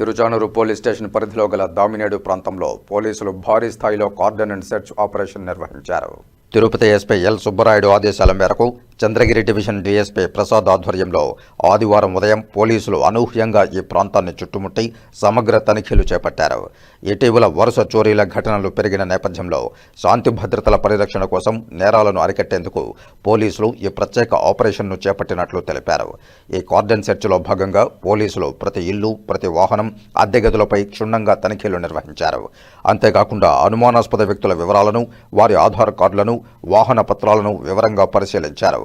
Tiruchanur police station పరిధిలో గల దామినేడు ప్రాంతంలో పోలీసులు భారీ స్థాయిలో కార్డన్ అండ్ సెర్చ్ ఆపరేషన్ నిర్వహించారు. తిరుపతి ఎస్పీ ఎల్ సుబ్బరాయుడు ఆదేశాల మేరకు చంద్రగిరి డివిజన్ డీఎస్పీ ప్రసాద్ ఆధ్వర్యంలో ఆదివారం ఉదయం పోలీసులు అనూహ్యంగా ఈ ప్రాంతాన్ని చుట్టుముట్టి సమగ్ర తనిఖీలు చేపట్టారు. ఇటీవల వరుస చోరీల ఘటనలు పెరిగిన నేపథ్యంలో శాంతి భద్రతల పరిరక్షణ కోసం నేరాలను అరికట్టేందుకు పోలీసులు ఈ ప్రత్యేక ఆపరేషన్ను చేపట్టినట్లు తెలిపారు. ఈ కార్డన్ సెర్చ్లో భాగంగా పోలీసులు ప్రతి ఇల్లు ప్రతి వాహనం అద్దె గదులపై క్షుణ్ణంగా తనిఖీలు నిర్వహించారు. అంతేకాకుండా అనుమానాస్పద వ్యక్తుల వివరాలను వారి ఆధార్ కార్డులను వాహన పత్రాలను వివరంగా పరిశీలించారు.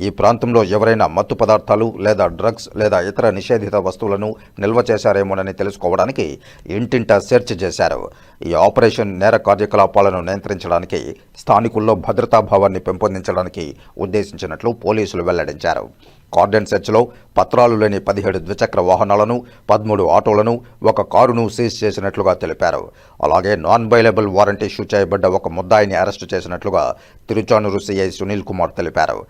ఈ ప్రాంతంలో ఎవరైనా మత్తు పదార్థాలు లేదా డ్రగ్స్ లేదా ఇతర నిషేధిత వస్తువులను నిల్వ చేశారేమోనని తెలుసుకోవడానికి ఇంటింటా సెర్చ్ చేశారు. ఈ ఆపరేషన్ నేర కార్యకలాపాలను నియంత్రించడానికి స్థానికుల్లో భద్రతాభావాన్ని పెంపొందించడానికి ఉద్దేశించినట్లు పోలీసులు వెల్లడించారు. కార్డెన్ సెర్చ్లో పత్రాలు లేని పదిహేడు ద్విచక్ర వాహనాలను పదమూడు ఆటోలను ఒక కారును సీజ్ చేసినట్లుగా తెలిపారు. అలాగే నాన్ బైలబుల్ వారెంట్ ఇష్యూ చేయబడ్డ ఒక ముద్దాయిని అరెస్టు చేసినట్లుగా తిరుచానూరు సిఐ సునీల్ కుమార్ తెలిపారు.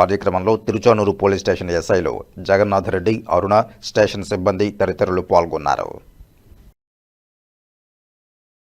కార్యక్రమంలో తిరుచానూరు పోలీస్ స్టేషన్ ఎస్ఐలు జగన్నాథరెడ్డి అరుణ స్టేషన్ సిబ్బంది తదితరులు పాల్గొన్నారు.